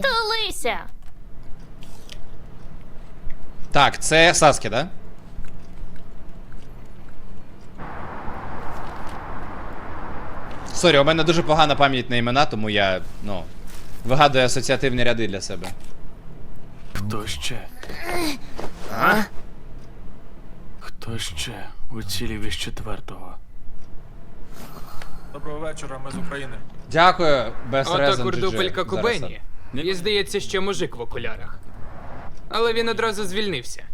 Столися! Так, це Саскі, да? Сорі, у мене дуже погана пам'ять на імена, тому я, ну, вигадую асоціативні ряди для себе. Хто ще? А? Хто ще уцілів із четвертого? Доброго вечора, ми з України. Дякую, без Ото курдупелька Кубені. І здається, ще мужик в окулярах. Але він одразу звільнився.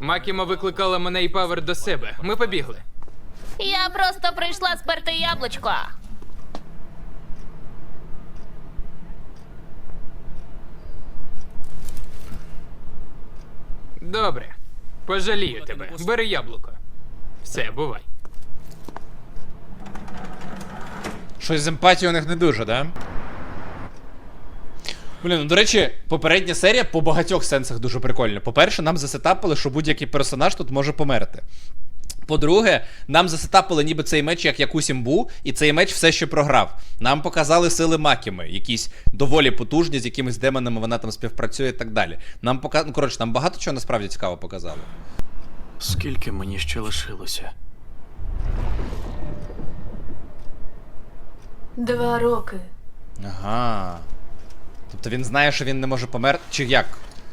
Макіма викликала мене і Павер до себе. Ми побігли. Я просто прийшла сперти яблучко. Добре. Пожалію тебе. Бери яблуко. Все, бувай. Щось з емпатією у них не дуже, да? Блін, ну до речі, попередня серія по багатьох сенсах дуже прикольна. По-перше, нам засетапили, що будь-який персонаж тут може померти. По-друге, нам засетапили ніби цей меч як якусь імбу, і цей меч все ще програв. Нам показали сили Макіми, якісь доволі потужні, з якимись демонами вона там співпрацює і так далі. Нам пока... ну, коротше, нам багато чого насправді цікаво показали. Скільки мені ще лишилося? Два роки. Ага. Тобто він знає, що він не може померти. Чи як?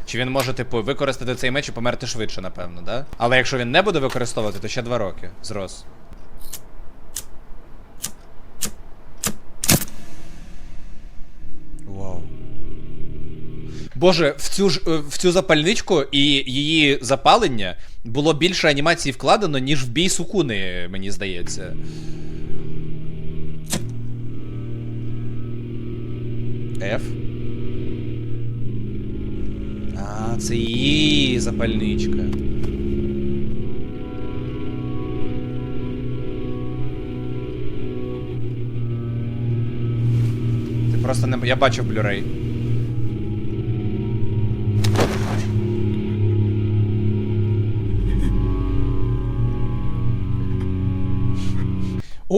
Чи він може, типу, використати цей меч і померти швидше, напевно, да? Але якщо він не буде використовувати, то ще два роки зрос. Вау. Боже, в цю ж е, в цю запальничку і її запалення було більше анімації вкладено, ніж в бій Сукуни, мені здається. F. А, це її запальничка. Ти просто не. Я бачив Blu-ray.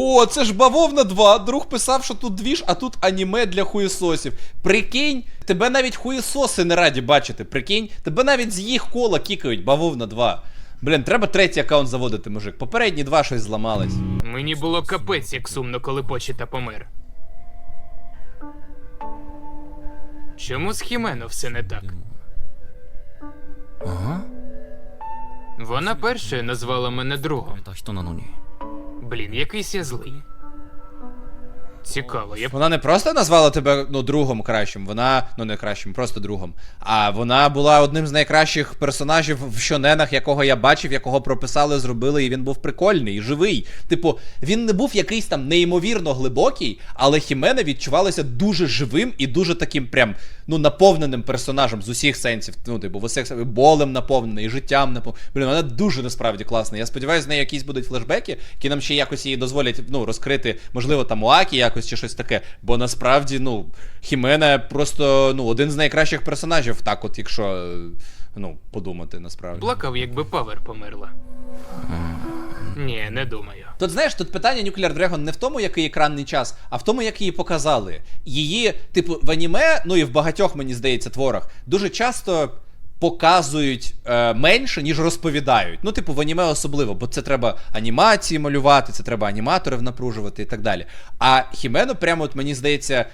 О, це ж бавовна 2. Друг писав, що тут двіж, а тут аніме для хуєсосів. Прикинь, тебе навіть хуєсоси не раді бачити. Прикинь, тебе навіть з їх кола кікають, бавовна 2. Блін, треба третій аккаунт заводити, мужик. Попередні два щось зламались. Мені було капець, як сумно, коли почета помер. Чому з Хімено все не так? Ага. Вона першою назвала мене другом. Блін, якийсь я злий. Цікаво, я Вона не просто назвала тебе ну, другом кращим, вона, ну не кращим, просто другом. А вона була одним з найкращих персонажів в щоненах, якого я бачив, якого прописали, зробили, і він був прикольний, живий. Типу, він не був якийсь там неймовірно глибокий, але Хімене відчувалося дуже живим і дуже таким прям ну наповненим персонажем з усіх сенсів. Ну, типу, в усіх болем наповнений, і життям наповнений. Блін, вона дуже насправді класна. Я сподіваюся, з нею якісь будуть флешбеки, які нам ще якось її дозволять ну, розкрити, можливо, там Уакі якось чи щось таке. Бо насправді, ну, Хімене просто ну, один з найкращих персонажів, так, от, якщо ну, подумати насправді. плакав, якби Павер померла. Ні, не думаю. Тут знаєш, тут питання Nuclear Dragon не в тому, який екранний час, а в тому, як її показали. Її, типу, в аніме, ну і в багатьох, мені здається, творах, дуже часто показують е, менше, ніж розповідають. Ну, типу, в аніме особливо, бо це треба анімації малювати, це треба аніматорів напружувати і так далі. А Хімену, прямо от мені здається,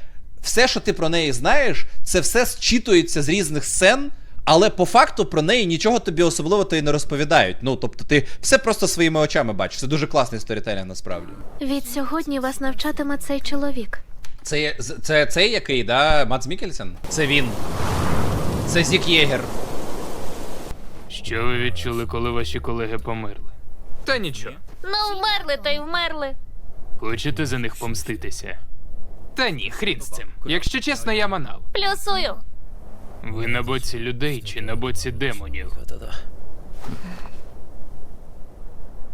все, що ти про неї знаєш, це все зчитується з різних сцен. Але по факту про неї нічого тобі особливо то і не розповідають. Ну, тобто, ти все просто своїми очами бачиш. Це дуже класний сторітелінг насправді. Від сьогодні вас навчатиме цей чоловік. Це, з- це цей який, да? Мац Мікельсен? Це він. Це Зік Єгер. Що ви відчули, коли ваші колеги померли? Та нічого. Ну, вмерли, то й вмерли. Хочете за них помститися? Та ні, хрін з цим. Якщо чесно, я манав. Плюсую. Ви на боці людей чи на боці демонів?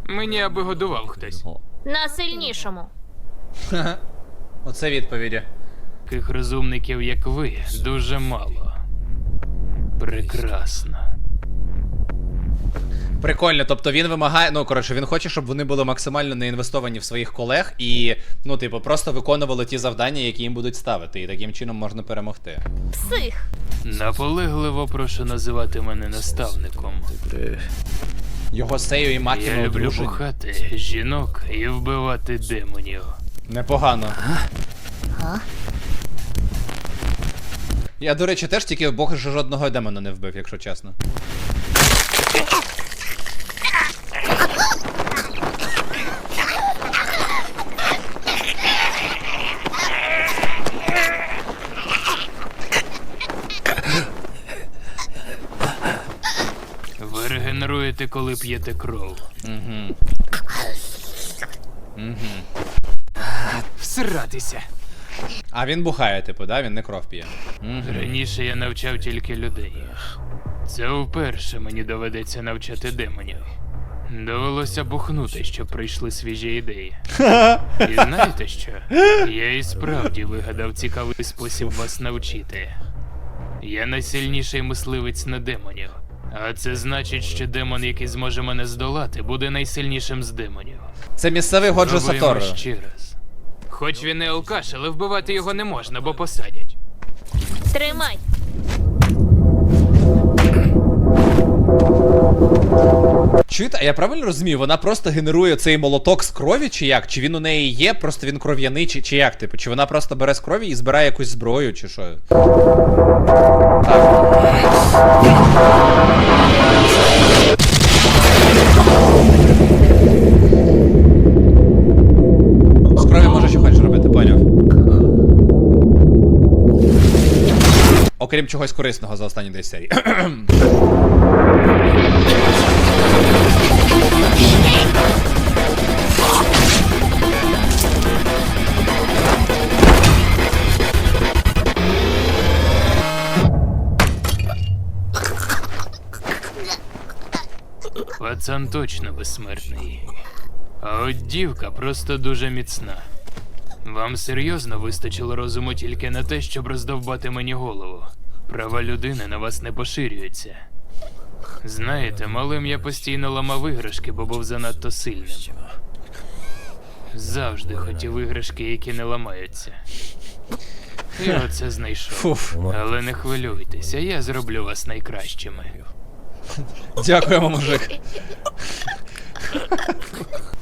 Мені аби годував хтось. На сильнішому. Оце відповіді. Таких розумників, як ви, дуже мало. Прекрасно. Прикольно, тобто він вимагає, ну коротше, він хоче, щоб вони були максимально не інвестовані в своїх колег і, ну, типу, просто виконували ті завдання, які їм будуть ставити, і таким чином можна перемогти. Псих. Наполегливо прошу називати мене наставником. Його сею і Я макіно люблю одружені. бухати жінок і вбивати демонів. Непогано. Я, до речі, теж тільки Бог жодного демона не вбив, якщо чесно. Ви регенеруєте, коли п'єте кров. Угу. Всиратися. А він бухає, типу, да? Він не кров п'є. Угу. Раніше я навчав тільки людей. Це вперше мені доведеться навчати демонів. Довелося бухнути, щоб прийшли свіжі ідеї. І знаєте що? Я і справді вигадав цікавий спосіб вас навчити. Я найсильніший мисливець на демонів. А це значить, що демон, який зможе мене здолати, буде найсильнішим з демонів. Це місцевий Годжо Сатору. ще раз. Хоч він і алкаш, але вбивати його не можна, бо посадять. Тримай. Чуєте, а я правильно розумію, вона просто генерує цей молоток з крові, чи як? Чи він у неї є, просто він кров'яний, чи, чи як? Типу, чи вона просто бере з крові і збирає якусь зброю, чи що? Так. З крові може що хочеш робити, поняв. Окрім чогось корисного за останні 10 серій. Пацан точно безсмертний. А от дівка просто дуже міцна. Вам серйозно вистачило розуму тільки на те, щоб роздовбати мені голову. Права людини на вас не поширюються. Знаєте, малим я постійно ламав іграшки, бо був занадто сильним. Завжди хотів іграшки, які не ламаються. І оце знайшов. Але не хвилюйтеся, я зроблю вас найкращими. Дякуємо, мужик.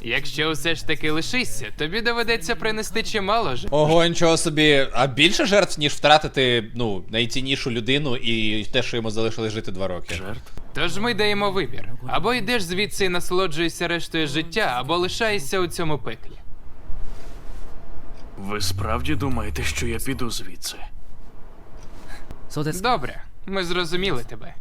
Якщо все ж таки лишишся, тобі доведеться принести чимало ж. Ого, нічого собі. А більше жертв, ніж втратити, ну, найціннішу людину і те, що йому залишилось жити два роки. Жертв? Тож ми даємо вибір: або йдеш звідси і насолоджуєшся рештою життя, або лишаєшся у цьому пеклі. Ви справді думаєте, що я піду звідси? Добре, ми зрозуміли тебе.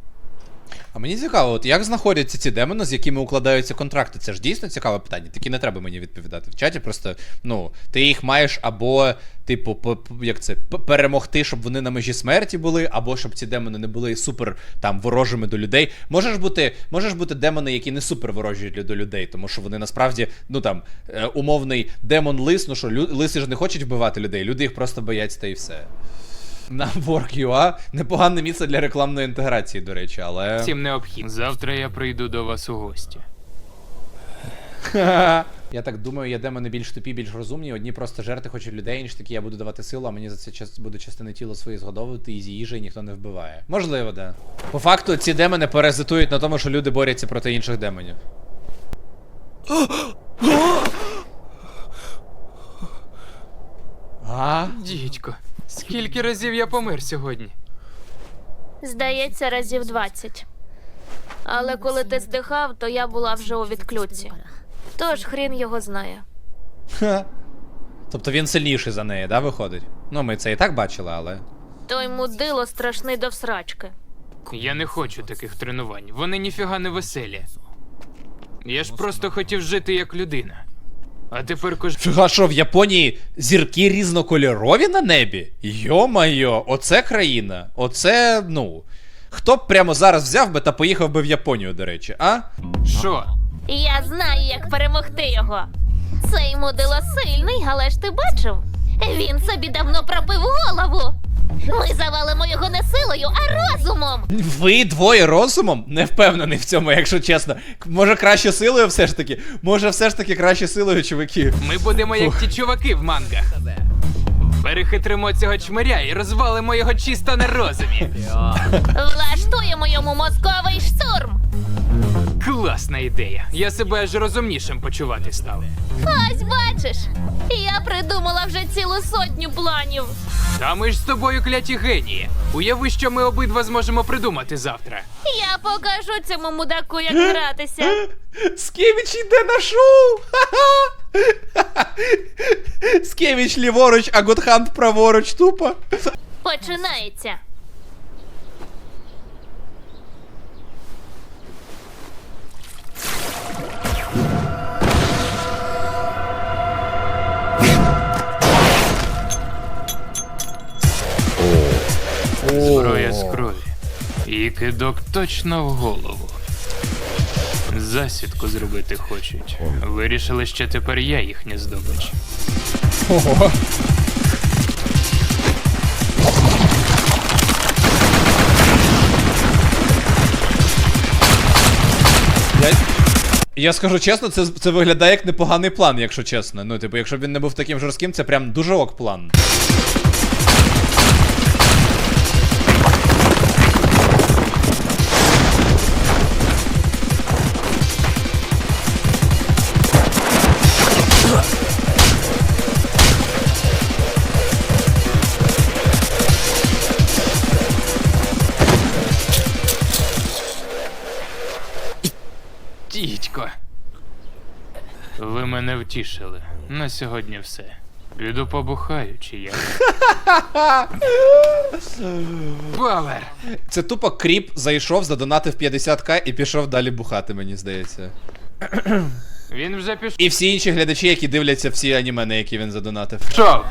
А мені цікаво, от як знаходяться ці демони, з якими укладаються контракти? Це ж дійсно цікаве питання. Такі не треба мені відповідати. В чаті просто, ну, ти їх маєш або, типу, як це, перемогти, щоб вони на межі смерті були, або щоб ці демони не були супер там ворожими до людей. Можеш бути, можеш бути демони, які не супер ворожі до людей, тому що вони насправді, ну там, е, умовний демон лис, ну що, лиси ж не хочуть вбивати людей, люди їх просто бояться та і все. На Work.ua непогане місце для рекламної інтеграції, до речі, але. Всім необхідно. Завтра я прийду до вас у гості. Я так думаю, є демони більш тупі, більш розумні. Одні просто жерти хочуть людей, інші такі я буду давати силу, а мені за це час буде частини тіла свої згодовувати і з їжі ніхто не вбиває. Можливо, да. По факту, ці демони паразитують на тому, що люди борються проти інших демонів. А? Дідько, скільки разів я помер сьогодні? Здається, разів 20. Але коли ти здихав, то я була вже у відключці. Тож хрін його знає. Ха. Тобто він сильніший за неї, да, виходить? Ну, ми це і так бачили, але. Той мудило страшний до всрачки. Я не хочу таких тренувань. Вони ніфіга не веселі. Я ж просто хотів жити як людина. А тепер кож... Фіга що, в Японії зірки різнокольорові на небі? Йо-майо, оце країна. Оце, ну. Хто б прямо зараз взяв би та поїхав би в Японію, до речі, а? Що? Я знаю, як перемогти його. Цей мудило сильний, але ж ти бачив? Він собі давно пропив голову. Ми завалимо його не силою, а розумом. Ви двоє розумом? Не впевнений в цьому, якщо чесно. Може краще силою все ж таки? Може все ж таки краще силою, чуваки? Ми будемо як ті чуваки в мангах. Перехитримо цього чмиря і розвалимо його чисто на розумі. Влаштуємо йому мозковий штурм. Класна ідея. Я себе аж розумнішим почувати став. Ось бачиш, я придумала вже цілу сотню планів. Та ми ж з тобою кляті генії. Уяви, що ми обидва зможемо придумати завтра. Я покажу цьому мудаку, як гратися. Скевіч йде на шоу! Ха-ха! Скевіч ліворуч, а Готхант праворуч, тупо. Починається. Точно в голову. Засідку зробити хочуть. Вирішили, що тепер я їхня здобич. Ого. Я... Скажу чесно, це, це виглядає як непоганий план, якщо чесно. Ну, типу, якщо б він не був таким жорстким, це прям дуже ок план. потішили. На сьогодні все. Піду побухаю, чи я. Бавер! Це тупо кріп зайшов, задонатив 50к і пішов далі бухати, мені здається. Він вже пішов. І всі інші глядачі, які дивляться всі аніме, на які він задонатив. Що?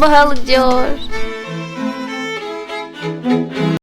Балдеж.